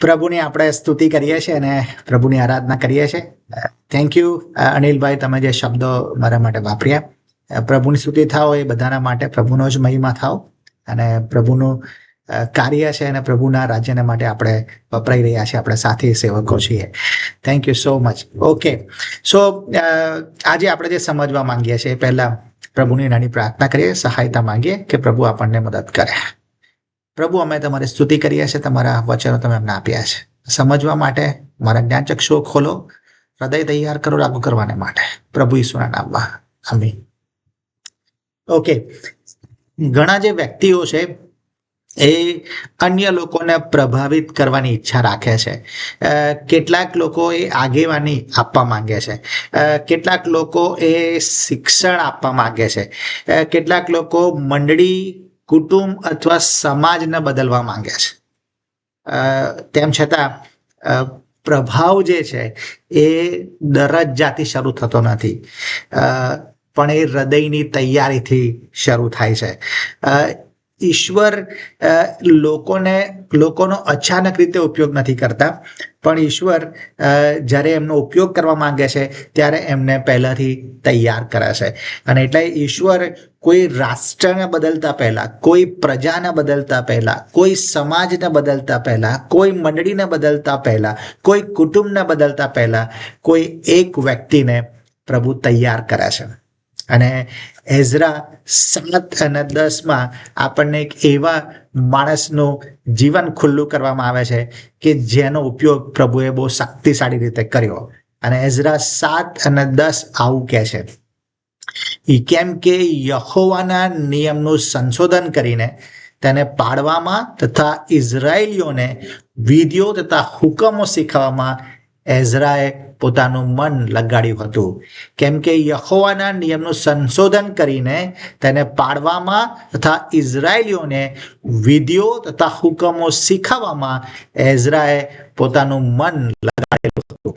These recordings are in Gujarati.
પ્રભુની આપણે સ્તુતિ કરીએ છીએ અને પ્રભુની આરાધના કરીએ છીએ. થેન્ક યુ અનિલભાઈ, તમે જે શબ્દો મારા માટે વાપર્યા. પ્રભુની સ્તુતિ થાઓ, એ બધાના માટે પ્રભુનો જ મહિમા થાઓ. અને પ્રભુનું કાર્ય છે અને પ્રભુના રાજ્યને માટે આપણે વપરાઈ રહ્યા છીએ, આપણે સાથી સેવકો છીએ. Thank you so much okay so આજે આપણે જે સમજવા માંગીએ છીએ પહેલા પ્રભુની નાની પ્રાર્થના કરીએ, સહાયતા માંગીએ કે પ્રભુ આપણને મદદ કરે. પ્રભુ, અમે તમારી સ્તુતિ કરીએ છીએ, તમારા વચનો તમે અમને આપ્યા છે. સમજવા માટે મારા જ્ઞાનચક્ષુઓ ખોલો, હૃદય તૈયાર કરો, લાગુ કરવાને માટે. પ્રભુ ઈશ્વરના નામમાં. આમીન. ઓકે. ઘણા જે વ્યક્તિઓ છે, એ અન્ય લોકોને પ્રભાવિત કરવાની ઈચ્છા રાખે છે. કેટલાક લોકો એ આગેવાની આપવા માંગે છે. કેટલાક લોકો એ શિક્ષણ આપવા માંગે છે. કેટલાક લોકો મંડળી કુટુંબ અથવા સમાજને બદલવા માંગે છે. તેમ છતાં પ્રભાવ જે છે, એ દરજ્જાથી શરૂ થતો નથી. પણ એ હૃદયની તૈયારીથી શરૂ થાય છે. ઈશ્વર લોકોને, લોકોનો અચાનક રીતે ઉપયોગ નથી કરતા. પણ ઈશ્વર જ્યારે એમનો ઉપયોગ કરવા માંગે છે, ત્યારે એમને પહેલાથી તૈયાર કરે છે. અને એટલે ઈશ્વર કોઈ રાષ્ટ્રને બદલતા પહેલા, કોઈ પ્રજાને બદલતા પહેલા, કોઈ સમાજને બદલતા પહેલા, કોઈ મંડળીને બદલતા પહેલા, કોઈ કુટુંબને બદલતા પહેલા, કોઈ એક વ્યક્તિને પ્રભુ તૈયાર કરે છે. અને એઝરા સાત અને દસમાં આપણને એક એવા માણસનું જીવન ખુલ્લું કરવામાં આવે છે કે જેનો ઉપયોગ પ્રભુએ બહુ શક્તિશાળી રીતે કર્યો. અને એઝરા સાત અને દસ આવું કહે છે. એ કેમ કે યહોવાના નિયમનું સંશોધન કરીને તેને પાડવામાં તથા ઇઝરાયેલીઓને વિધિઓ તથા હુકમો શીખવામાં એઝરાએ પોતાનું મન લગાડ્યું હતું. કેમ કે યહોવાના નિયમનું સંશોધન કરીને તેને પાડવામાં તથા ઇઝરાયેલીઓને વિધિઓ તથા હુકમો શીખવવામાં એઝરાએ પોતાનું મન લગાડેલું હતું.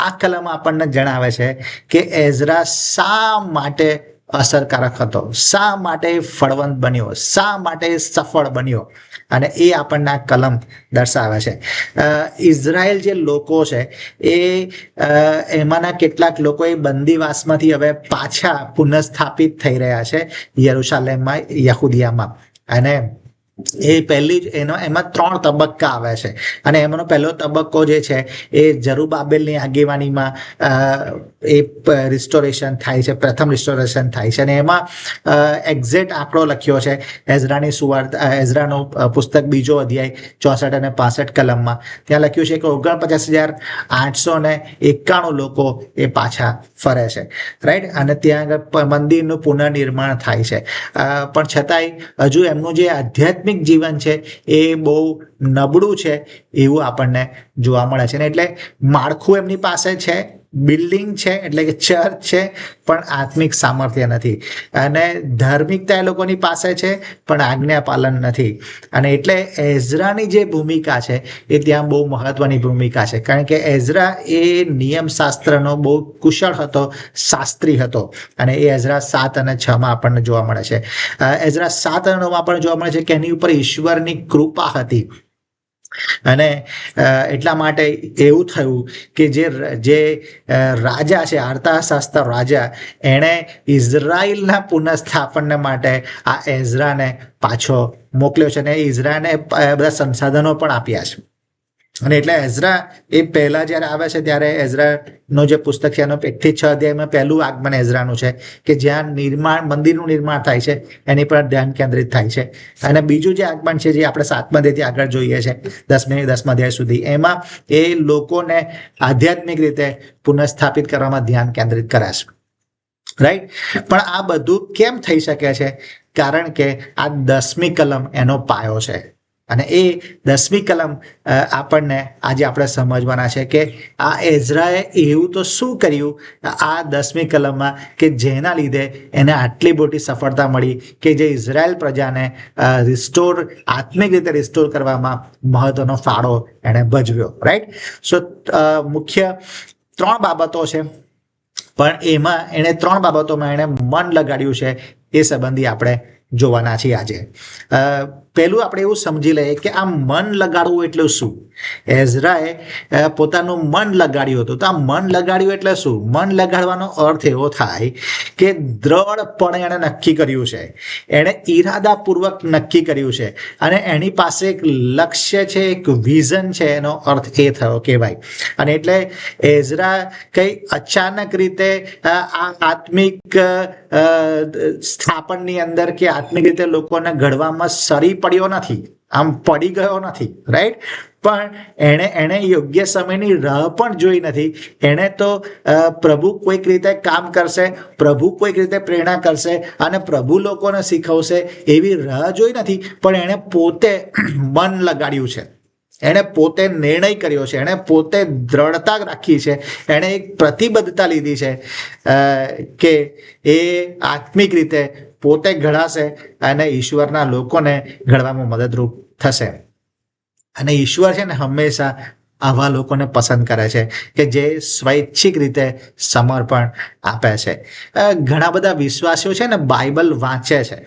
આ કલમ આપણને જણાવે છે કે એઝરા શા માટે અસરકારક હતો. શા માટે ફળવંત બન્યો? શા માટે સફળ બન્યો? અને એ આપણને કલમ દર્શાવે છે. ઇઝરાયલ જે લોકો છે, એ એમાંના કેટલાક લોકો એ બંદીવાસમાંથી હવે પાછા પુનઃસ્થાપિત થઈ રહ્યા છે યરુશાલેમમાં, યહુદિયામાં. અને એ પહેલી જ એનો એમાં ત્રણ તબક્કા આવે છે. અને એમાંનો પહેલો તબક્કો જે છે, એ જરુબાબેલની આગેવાનીમાં એ રિસ્ટોરેશન થાય છે, પ્રથમ રિસ્ટોરેશન થાય છે. અને એમાં એક્ઝેક્ટ આંકડો લખ્યો છે, એઝરાની સુવાર્ત એઝરાનો પુસ્તક બીજો અધ્યાય, ચોસઠ અને પાસઠ કલમમાં. ત્યાં લખ્યું છે કે ઓગણપચાસ હજાર આઠસો ને એકાણું લોકો એ પાછા ફરે છે. રાઈટ અને ત્યાં આગળ મંદિરનું પુનર્નિર્માણ થાય છે. પણ છતાંય હજુ એમનું જે આધ્યાત્મિક જીવન છે, એ બહુ નબળું છે એવું આપણને જોવા મળે છે. ને એટલે માળખું એમની પાસે છે બિલ્ડિંગ છે, એટલે કે ચર્ચ છે, પણ આત્મિક સામર્થ્ય નથી. અને ધાર્મિકતા એ લોકોની પાસે છે, પણ આજ્ઞા પાલન નથી. અને એટલે એઝરાની જે ભૂમિકા છે, એ ત્યાં બહુ મહત્વની ભૂમિકા છે. કારણ કે એઝરા એ નિયમશાસ્ત્રનો બહુ કુશળ હતો, શાસ્ત્રી હતો. અને એ એઝરા સાત અને છ માં આપણને જોવા મળે છે. એઝરા સાત અને નવમાં પણ જોવા મળે છે કે એની ઉપર ઈશ્વરની કૃપા હતી. અને એટલા માટે એવું થયું કે જે જે રાજા છે, આર્તાશાસ્ત્ર રાજા, એણે ઇઝરાયલના પુનઃસ્થાપનને માટે આ એઝરાને પાછો મોકલ્યો છે અને ઇઝરાને બધા સંસાધનો પણ આપ્યા છે. અને એટલે એઝરા એ પહેલા જ્યારે આવે છે ત્યારે એઝરાનો જે પુસ્તક છે એનો એકથી છ અધ્યાયમાં પહેલું આગમન એઝરાનું છે કે જ્યાં નિર્માણ, મંદિરનું નિર્માણ થાય છે, એની પર ધ્યાન કેન્દ્રિત થાય છે. અને બીજું જે આગમન છે જે આપણે સાતમા અધ્યાયથી આગળ જોઈએ છે, દસમી દસમા અધ્યાય સુધી, એમાં એ લોકોને આધ્યાત્મિક રીતે પુનઃસ્થાપિત કરવામાં ધ્યાન કેન્દ્રિત કરાશે. રાઈટ પણ આ બધું કેમ થઈ શકે છે? કારણ કે આ દસમી કલમ એનો પાયો છે. અને એ દસમી કલમ આપણને આજે આપણે સમજવાના છે કે આ એઝરાએ એવું તો શું કર્યું? આ દસમી કલમમાં કે જેના લીધે એને આટલી મોટી સફળતા મળી કે જે ઇઝરાયલ પ્રજાને રિસ્ટોર આત્મિક રીતે રિસ્ટોર કરવામાં મહત્વનો ફાળો એણે ભજવ્યો રાઈટ સો મુખ્ય ત્રણ બાબતો છે. પણ એમાં એણે ત્રણ બાબતોમાં એણે મન લગાડ્યું છે. એ સંબંધી આપણે જોવાના છીએ આજે. પહેલું આપણે એવું સમજી લઈએ કે આ મન લગાડવું એટલે શું? એઝરાએ પોતાનું મન લગાડ્યું હતું. તો આ મન લગાડ્યું એટલે શું? મન લગાડવાનો અર્થ એવો થાય કે દ્રઢપણે એણે નક્કી કર્યું છે. એણે ઈરાદાપૂર્વક નક્કી કર્યું છે. અને એની પાસે એક લક્ષ્ય છે, એક વિઝન છે, એનો અર્થ એ થયો કહેવાય. અને એટલે એઝરા કંઈ અચાનક રીતે આ આત્મિક સ્થાપનની અંદર કે આત્મિક રીતે લોકોને ઘડવામાં સરી પડ્યો નથી. આમ પડી ગયો નથી રાઈટ પણ એણે એણે યોગ્ય સમયની રાહ પણ જોઈ નથી. એણે તો પ્રભુ કોઈક રીતે કામ કરશે, પ્રભુ કોઈક રીતે પ્રેરણા કરશે અને પ્રભુ લોકોને શીખવશે એવી રાહ જોઈ નથી. પણ એણે પોતે મન લગાડ્યું છે. એણે પોતે નિર્ણય કર્યો છે. એણે પોતે દ્રઢતા રાખી છે. એણે એક પ્રતિબદ્ધતા લીધી છે કે એ આત્મિક રીતે પોતે ઘડાશે અને ઈશ્વરના લોકોને ઘડવામાં મદદરૂપ થશે. અને ઈશ્વર છે ને હંમેશા આવા લોકોને પસંદ કરે છે કે જે સ્વૈચ્છિક રીતે સમર્પણ આપે છે. ઘણા બધા વિશ્વાસીઓ છે ને બાઇબલ વાંચે છે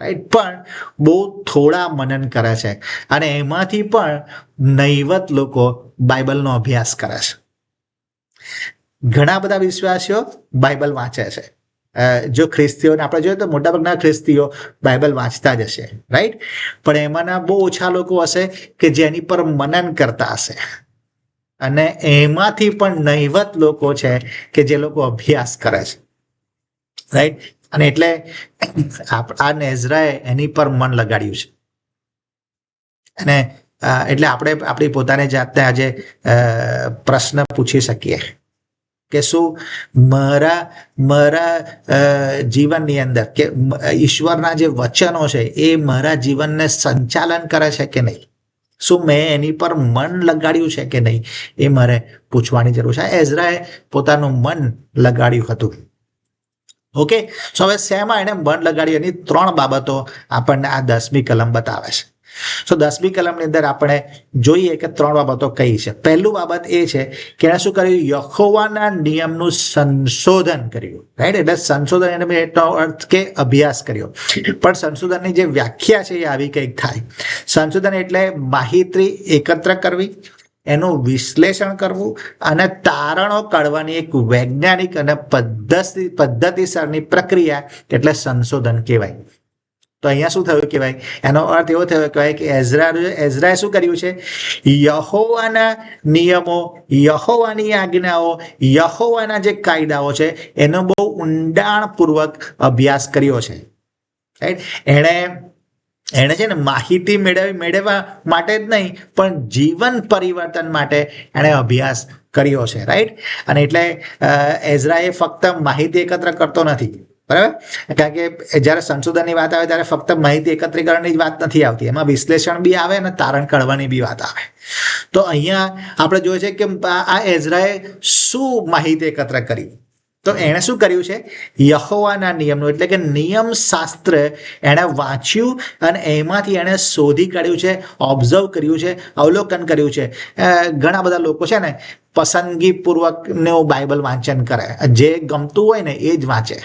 રાઈટ પણ બહુ થોડા મનન કરે છે અને એમાંથી પણ નૈવત લોકો બાઇબલનો અભ્યાસ કરે છે. ઘણા બધા વિશ્વાસીઓ બાઇબલ વાંચે છે. જો ખ્રિસ્તીઓને આપણે જોઈએ તો મોટાભાગના ખ્રિસ્તીઓ બાઇબલ વાંચતા જ હશે રાઈટ પણ એમાંના બહુ ઓછા લોકો હશે કે જેની પર મનન કરતા હશે. અને એમાંથી પણ નહીવત લોકો છે કે જે લોકો અભ્યાસ કરે છે રાઈટ અને એટલે આ નેઝરાએ એની પર મન લગાડ્યું છે. અને એટલે આપણે, આપણી પોતાની જાતને આજે પ્રશ્ન પૂછી શકીએ. કે શું મારા મારા જીવનની અંદર કે ઈશ્વરના જે વચનો છે એ મારા જીવનને સંચાલન કરે છે કે નહીં? શું મેં એની પર મન લગાડ્યું છે કે નહીં? એ મારે પૂછવાની જરૂર છે. એઝરાએ પોતાનું મન લગાડ્યું હતું. ઓકે? સો હવે શેમાં એને મન લગાડ્યું એની ત્રણ બાબતો આપણને આ દસમી કલમ બતાવે છે. સો દસમી કલમની અંદર આપણે જોઈએ કે ત્રણ બાબતો કઈ છે. પહેલું બાબત એ છે કે એણે શું કર્યું? યખોવાના નિયમનું સંશોધન કર્યું. રાઈટ એટલે સંશોધન એને અર્થ કે અભ્યાસ કર્યો. પણ સંશોધનની જે વ્યાખ્યા છે એ આવી કંઈક થાય. સંશોધન એટલે માહિતી એકત્ર કરવી, એનું વિશ્લેષણ કરવું અને તારણો કાઢવાની એક વૈજ્ઞાનિક અને પદ્ધતિ પદ્ધતિસરની પ્રક્રિયા, એટલે સંશોધન કહેવાય. તો અહીંયા શું થયું કહેવાય? એનો અર્થ એવો થયો કહેવાય કે એઝરા એઝરાએ શું કર્યું છે? યહોવાના નિયમો, યહોવાની આજ્ઞાઓ, યહોવાના જે કાયદાઓ છે, એનો બહુ ઊંડાણપૂર્વક અભ્યાસ કર્યો છે. રાઈટ એણે એણે છે ને માહિતી મેળવી, મેળવવા માટે જ નહીં, પણ જીવન પરિવર્તન માટે એણે અભ્યાસ કર્યો છે. રાઈટ અને એટલે એઝરાએ ફક્ત માહિતી એકત્ર કરતો નથી. બરાબર? કારણ કે જ્યારે સંશોધનની વાત આવે ત્યારે ફક્ત માહિતી એકત્રીકરણની જ વાત નથી આવતી. એમાં વિશ્લેષણ બી આવે અને તારણ કાઢવાની બી વાત આવે. તો અહીંયા આપણે જોઈએ છે કે આ એઝરાએ શું માહિતી એકત્ર કરી? તો એણે શું કર્યું છે? યહોવાના નિયમનું, એટલે કે નિયમ શાસ્ત્ર એણે વાંચ્યું અને એમાંથી એણે શોધી કાઢ્યું છે ઓબ્ઝર્વ કર્યું છે, અવલોકન કર્યું છે. ઘણા બધા લોકો છે ને પસંદગીપૂર્વકનું બાઇબલ વાંચન કરે. જે ગમતું હોય ને એ જ વાંચે.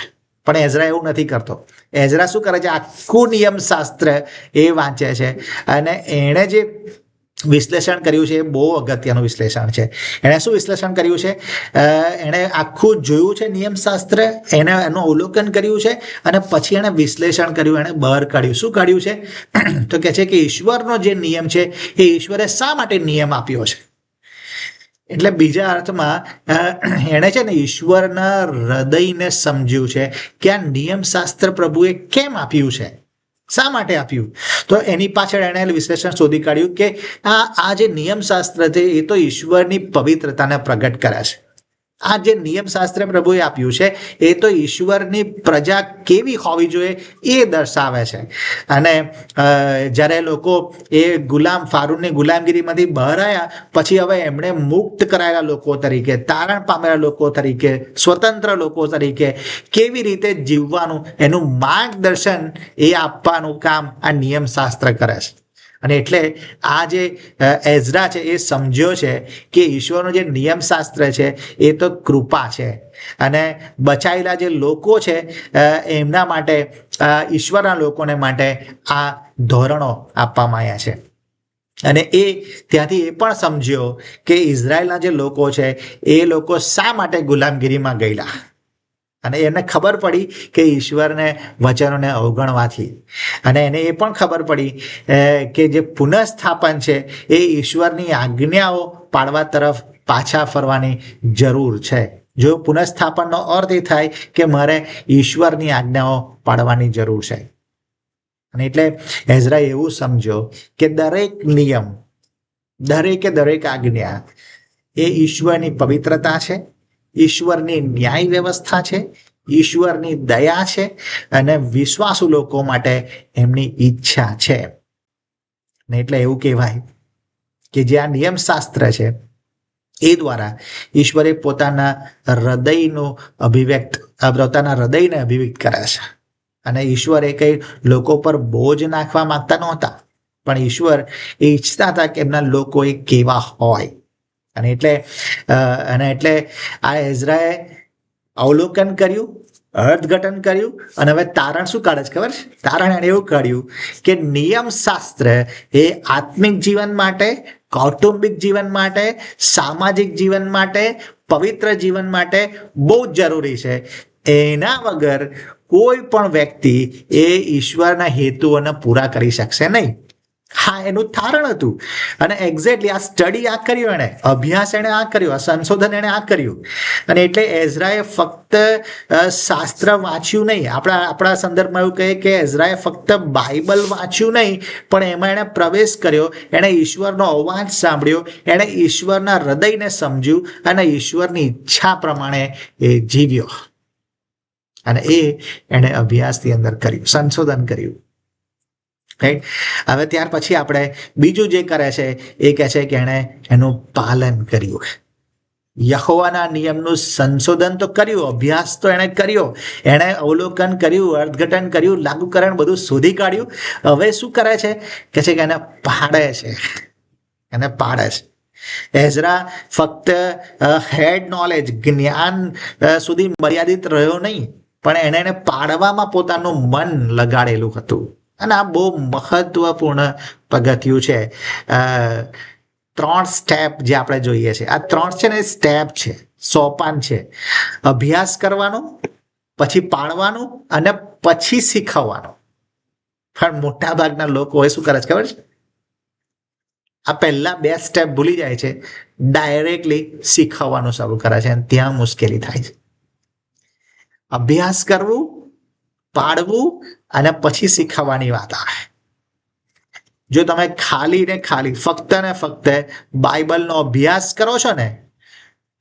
પણ એઝરા એવું નથી કરતો. એઝરા શું કરે છે? આખું નિયમ શાસ્ત્ર એ વાંચે છે. અને એણે જે વિશ્લેષણ કર્યું છે એ બહુ અગત્યનું વિશ્લેષણ છે. એણે શું વિશ્લેષણ કર્યું છે? એણે આખું જોયું છે નિયમશાસ્ત્ર એને એનું અવલોકન કર્યું છે અને પછી એણે વિશ્લેષણ કર્યું, એણે બહાર કાઢ્યું. શું કાઢ્યું છે? તો કે છે કે ઈશ્વરનો જે નિયમ છે એ ઈશ્વરે શા માટે નિયમ આપ્યો છે? એટલે બીજા અર્થમાં એણે છે ને ઈશ્વરના હૃદયને સમજ્યું છે કે આ નિયમશાસ્ત્ર પ્રભુએ કેમ આપ્યું છે? શા માટે આપ્યું? તો એની પાછળ એણે વિશ્લેષણ શોધી કાઢ્યું કે આ આ જે નિયમશાસ્ત્ર છે એ તો ઈશ્વરની પવિત્રતાને પ્રગટ કરે છે. આ જે નિયમશાસ્ત્ર પ્રભુએ આપ્યું છે, એ તો ઈશ્વરની પ્રજા કેવી હોવી જોઈએ એ દર્શાવે છે. અને જ્યારે લોકો એ ગુલામ ફારૂનની ગુલામગીરીમાંથી બહાર આવ્યા, પછી હવે એમણે મુક્ત કરાયેલા લોકો તરીકે, તારણ પામેલા લોકો તરીકે, સ્વતંત્ર લોકો તરીકે કેવી રીતે જીવવાનું એનું માર્ગદર્શન એ આપવાનું કામ આ નિયમ શાસ્ત્ર કરે છે. અને એટલે આ જે એઝરા છે, એ સમજ્યો છે કે ઈશ્વરનો જે નિયમશાસ્ત્ર છે, એ તો કૃપા છે. અને બચાયેલા જે લોકો છે એમના માટે ઈશ્વરના લોકોને માટે આ ધોરણો આપવામાં આવ્યા છે. અને એ ત્યાંથી એ પણ સમજ્યો કે ઇઝરાયલના જે લોકો છે, એ લોકો શા માટે ગુલામગીરીમાં ગયેલા? અને એને ખબર પડી કે ઈશ્વરને વચનોને અવગણવાથી. અને એને એ પણ ખબર પડી કે જે પુનઃસ્થાપન છે, એ ઈશ્વરની આજ્ઞાઓ પાડવા તરફ પાછા ફરવાની જરૂર છે. જો પુનઃસ્થાપનનો અર્થ એ થાય કે મારે ઈશ્વરની આજ્ઞાઓ પાડવાની જરૂર છે. અને એટલે એઝરા એવું સમજો કે દરેક નિયમ, દરેકે દરેક આજ્ઞા એ ઈશ્વરની પવિત્રતા છે ઈશ્વરની ન્યાય વ્યવસ્થા છે, ઈશ્વરની દયા છે અને વિશ્વાસુ લોકો માટે એમની ઈચ્છા છે. ને એટલે એવું કહેવાય કે જે આ નિયમશાસ્ત્ર છે, એ દ્વારા ઈશ્વરે પોતાના હૃદયનું અભિવ્યક્ત પોતાના હૃદયને અભિવ્યક્ત કરે છે. અને ઈશ્વરે કંઈ લોકો પર બોજ નાખવા માંગતા નહોતા, પણ ઈશ્વર એ ઈચ્છતા હતા કે એમના લોકો એ કેવા હોય. અને એટલે અને એટલે આ એઝરાએ અવલોકન કર્યું, અર્થઘટન કર્યું, અને હવે તારણ શું કાઢે છે ખબર છે? તારણ એણે એવું કાઢ્યું કે નિયમશાસ્ત્ર એ આત્મિક જીવન માટે, કૌટુંબિક જીવન માટે, સામાજિક જીવન માટે, પવિત્ર જીવન માટે બહુ જ જરૂરી છે. એના વગર કોઈ પણ વ્યક્તિ એ ઈશ્વરના હેતુઓને પૂરા કરી શકશે નહીં. હા, એનું તારણ હતું. અને એક્ઝેક્ટલી આ સ્ટડી આ કર્યું એણે. અભ્યાસ એણે આ કર્યો, આ સંશોધન એણે આ કર્યું. અને એટલે એઝરાએ ફક્ત શાસ્ત્ર વાંચ્યું નહીં. આપણા આપણા સંદર્ભમાં એવું કહે કે એઝરાએ ફક્ત બાઇબલ વાંચ્યું નહીં, પણ એમાં એણે પ્રવેશ કર્યો. એણે ઈશ્વરનો અવાજ સાંભળ્યો. એણે ઈશ્વરના હૃદયને સમજ્યું અને ઈશ્વરની ઈચ્છા પ્રમાણે એ જીવ્યો. અને એ એણે અભ્યાસની અંદર કર્યું, સંશોધન કર્યું. રાઈટ હવે ત્યાર પછી આપણે બીજું જે કરે છે, એ કહે છે કે એણે એનું પાલન કર્યું. યહોવાના નિયમનું સંશોધન તો કર્યું, અભ્યાસ તો એણે કર્યો. એણે અવલોકન કર્યું, અર્થઘટન કર્યું, લાગુકરણ બધું શોધી કાઢ્યું. હવે શું કરે છે? કે છે કે એને પાડે છે. એને પાડે છે. એઝરા ફક્ત હેડ નોલેજ જ્ઞાન સુધી મર્યાદિત રહ્યો નહીં, પણ એણે એને પાડવામાં પોતાનું મન લગાડેલું હતું. અને આ બહુ મહત્વપૂર્ણ પગથિયું છે. ત્રણ સ્ટેપ જે આપણે જોઈએ છે. આ ત્રણ છે ને સ્ટેપ છે. સોપાન છે. અભ્યાસ કરવાનો, પછી પાડવાનું અને પછી શીખવવાનું. પણ મોટા ભાગના લોકો એ શું કરે છે ખબર છે? આ પહેલા બે સ્ટેપ ભૂલી જાય છે. ડાયરેક્ટલી શીખવવાનું શરૂ કરે છે અને ત્યાં મુશ્કેલી થાય છે. અભ્યાસ કરવું પાડવું અને પછી શીખવવાની વાત આવે. જો તમે ખાલી ને ખાલી ફક્ત ને ફક્ત બાઇબલનો અભ્યાસ કરો છો ને,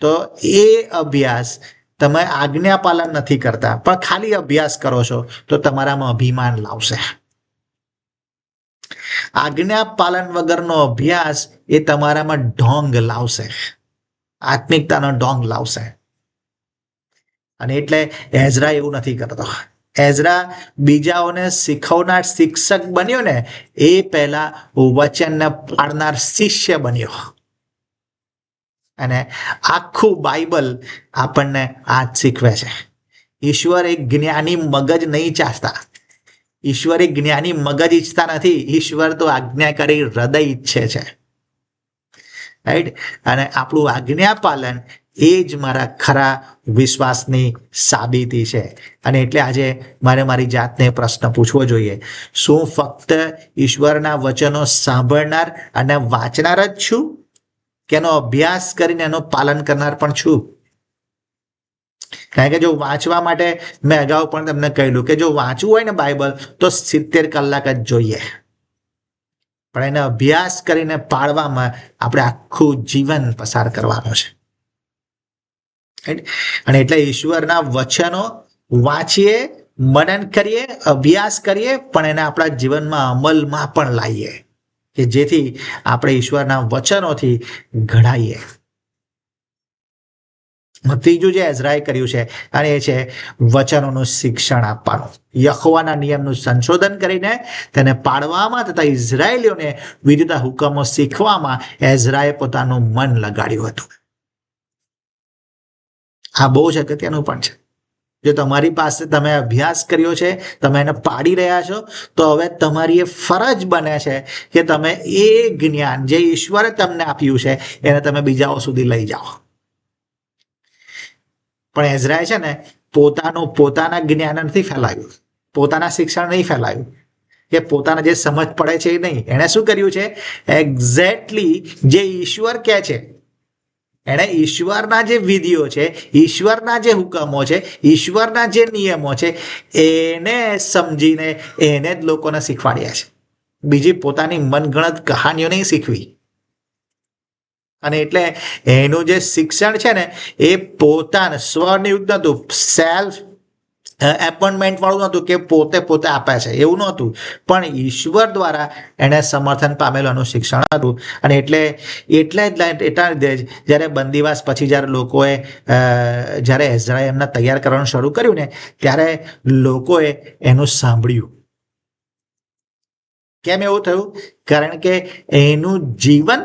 તો એ અભ્યાસ તમે આજ્ઞા પાલન નથી કરતા, પણ ખાલી અભ્યાસ કરો છો, તો તમારામાં અભિમાન લાવશે. આજ્ઞા પાલન વગરનો અભ્યાસ એ તમારામાં ઢોંગ લાવશે. આત્મિકતાનો ઢોંગ લાવશે. અને એટલે એઝરા એવું નથી કરતો. એઝરા બીજાઓને શીખવનાર શિક્ષક બન્યો ને, એ પહેલા વચનને પાડનાર શિષ્ય બન્યો. અને આખું બાઇબલ આપણને આ શીખવે છે. ઈશ્વર એક જ્ઞાની મગજ નહીં ચાહતા. ઈશ્વર એક જ્ઞાની મગજ ઈચ્છતા નથી. ઈશ્વર તો આજ્ઞાકારી હૃદય ઈચ્છે છે. રાઈટ અને આપણું આજ્ઞા પાલન એ જ મારા ખરા વિશ્વાસની સાબિતી છે. અને એટલે આજે મારે મારી જાતને પ્રશ્ન પૂછવો જોઈએ. શું ફક્ત ઈશ્વરના વચનો સાંભળનાર અને વાંચનાર જ છું? કે એનો અભ્યાસ કરીને એનું પાલન કરનાર પણ છું? કારણ કે જો વાંચવા માટે મેં અગાઉ પણ તમને કહેલું કે જો વાંચવું હોય ને બાઇબલ, તો સિત્તેર કલાક જ જોઈએ. પણ એને અભ્યાસ કરીને પાળવામાં આપણે આખું જીવન પસાર કરવાનું છે? અને એટલે ઈશ્વરના વચનો વાંચીએ, મનન કરીએ, અભ્યાસ કરીએ, પણ એને આપણા જીવનમાં અમલમાં પણ લાવીએ. કે જેથી આપણે ઈશ્વરના વચનોથી ઘડાઈએ. ત્રીજું જે એઝરાએ કર્યું છે, અને એ છે વચનોનું શિક્ષણ આપવાનું. યખવાના નિયમનું સંશોધન કરીને તેને પાડવામાં તથા ઇઝરાયેલીઓને વિરુદ્ધ હુકમો શીખવામાં એઝરાએ પોતાનું મન લગાડ્યું હતું. આ બહુ જ અગત્યનું પણ છે. જો તમારી પાસે તમે અભ્યાસ કર્યો છે, તમે એને પાડી રહ્યા છો, તો હવે તમારી એ ફરજ બને છે કે તમે એ જ્ઞાન જે ઈશ્વરે તમને આપ્યું છે, એને તમે બીજાઓ સુધી લઈ જાઓ. પણ એઝરાય છે ને, પોતાનું પોતાના જ્ઞાન નથી ફેલાવ્યું. પોતાના શિક્ષણ નહીં ફેલાવ્યું. કે પોતાના જે સમજ પડે છે એ નહીં. એણે શું કર્યું છે? એક્ઝેક્ટલી જે ઈશ્વર કહે છે એણે ઈશ્વરના જે વિધિઓ છે, ઈશ્વરના જે હુકમો છે, ઈશ્વરના જે નિયમો છે, એને સમજીને એને જ લોકોને શીખવાડ્યા છે. બીજી પોતાની મનગણત કહાનીઓ નહીં શીખવી. અને એટલે એનું જે શિક્ષણ છે ને, એ પોતાને સ્વનિયુક્ત હતું સેલ્ફ એપોઇન્ટમેન્ટ વાળું નહોતું કે પોતે પોતે આપે છે. એવું નહોતું. પણ ઈશ્વર દ્વારા એને સમર્થન પામેલું શિક્ષણ હતું. અને એટલે એટલે જ એટલા લીધે જ, જ્યારે બંદીવાસ પછી જ્યારે લોકોએ જ્યારે એઝરાએ એમને તૈયાર કરવાનું શરૂ કર્યું ને, ત્યારે લોકોએ એનું સાંભળ્યું. કેમ એવું થયું? કારણ કે એનું જીવન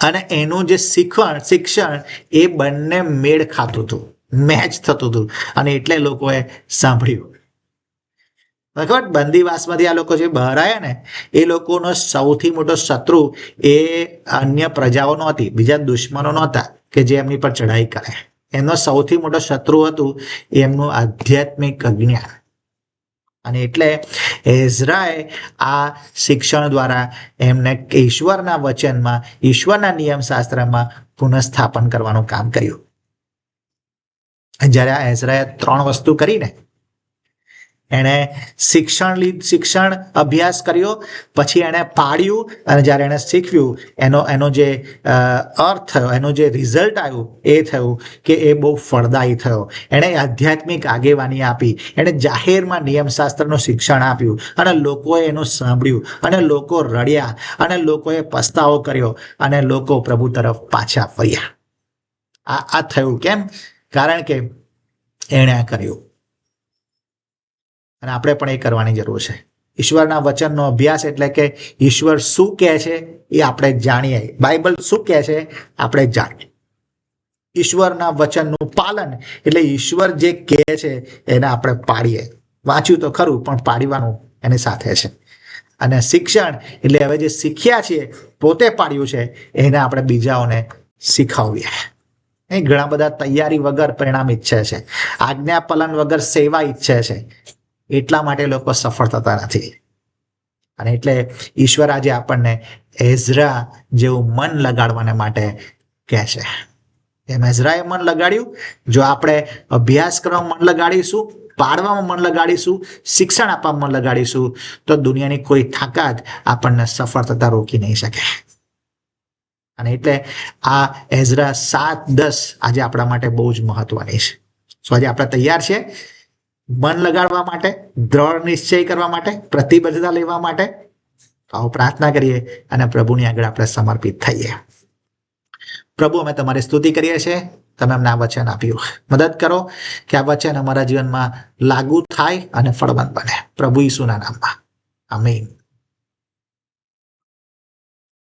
અને એનું જે શીખવણ, શિક્ષણ એ બંને મેળ ખાતું હતું. મેચ થતું હતું. અને એટલે લોકોએ સાંભળ્યું. ખબર બંદીવાસમાંથી આ લોકો જે બહાર આવ્યા ને, એ લોકોનો સૌથી મોટો શત્રુ એ અન્ય પ્રજાઓ નહોતી, બીજા દુશ્મનો નહોતા કે જે એમની પર ચઢાઈ કરે. એમનો સૌથી મોટો શત્રુ હતું એમનું આધ્યાત્મિક અજ્ઞાન. અને એટલે એઝરાએ આ શિક્ષણ દ્વારા એમને ઈશ્વરના વચનમાં, ઈશ્વરના નિયમ શાસ્ત્રમાં પુનઃસ્થાપન કરવાનું કામ કર્યું. જ્યારે આ એઝરાએ ત્રણ વસ્તુ કરીને એણે શિક્ષણ લીધ, શિક્ષણ અભ્યાસ કર્યો, પછી એણે પાડ્યું અને જ્યારે એણે શીખવ્યું, એનો એનો જે અર્થ થયો, એનો જે રિઝલ્ટ આવ્યું એ થયું કે એ બહુ ફળદાયી થયો. એણે આધ્યાત્મિક આગેવાની આપી, એણે જાહેરમાં નિયમશાસ્ત્રનું શિક્ષણ આપ્યું અને લોકોએ એનું સાંભળ્યું અને લોકો રડ્યા અને લોકોએ પસ્તાવો કર્યો અને લોકો પ્રભુ તરફ પાછા ફર્યા. આ આ થયું કેમ? કારણ કે એણે આ કર્યું. અને આપણે પણ એ કરવાની જરૂર છે. ઈશ્વરના વચનનો અભ્યાસ એટલે કે ઈશ્વર શું કહે છે એ આપણે જાણીએ. બાઇબલ શું કહે છે આપણે જાણીએ. ઈશ્વરના વચનનું પાલન એટલે ઈશ્વર જે કહે છે એને આપણે પાડીએ. વાંચ્યું તો ખરું પણ પાડવાનું એની સાથે છે. અને શિક્ષણ એટલે હવે જે શીખ્યા છીએ, પોતે પાડ્યું છે, એને આપણે બીજાઓને શીખવીએ. એ ઘણા બધા તૈયારી વગર પરિણામ ઈચ્છે છે. આજ્ઞા પલન વગર સેવા ઈચ્છે છે. એટલા માટે લોકો સફળ થતા નથી. અને એટલે ઈશ્વર આજે આપણને એઝરા જેવું મન લગાડવાને માટે કહે છે. એમ એઝરાએ મન લગાડ્યું? જો આપણે અભ્યાસ કરવામાં મન લગાડીશું, પાડવામાં મન લગાડીશું, શિક્ષણ આપવામાં મન લગાડીશું, તો દુનિયાની કોઈ તાકાત આપણને સફળ થતા રોકી નહીં શકે. અને એટલે આ એઝરા સાત દસ આજે આપણા માટે બહુ જ મહત્વની છે. સો આજે આપણે તૈયાર છે. મન લગાડવા માટે, દ્રઢ નિશ્ચય કરવા માટે, પ્રતિબદ્ધતા લેવા માટે. આવો પ્રાર્થના કરીએ અને પ્રભુની આગળ આપણે સમર્પિત થઈએ. પ્રભુ, અમે તમારી સ્તુતિ કરીએ છીએ. તમે અમને આ વચન આપ્યું. મદદ કરો કે આ વચન અમારા જીવનમાં લાગુ થાય અને ફળવંત બને. પ્રભુ ઈસુના નામમાં. આમીન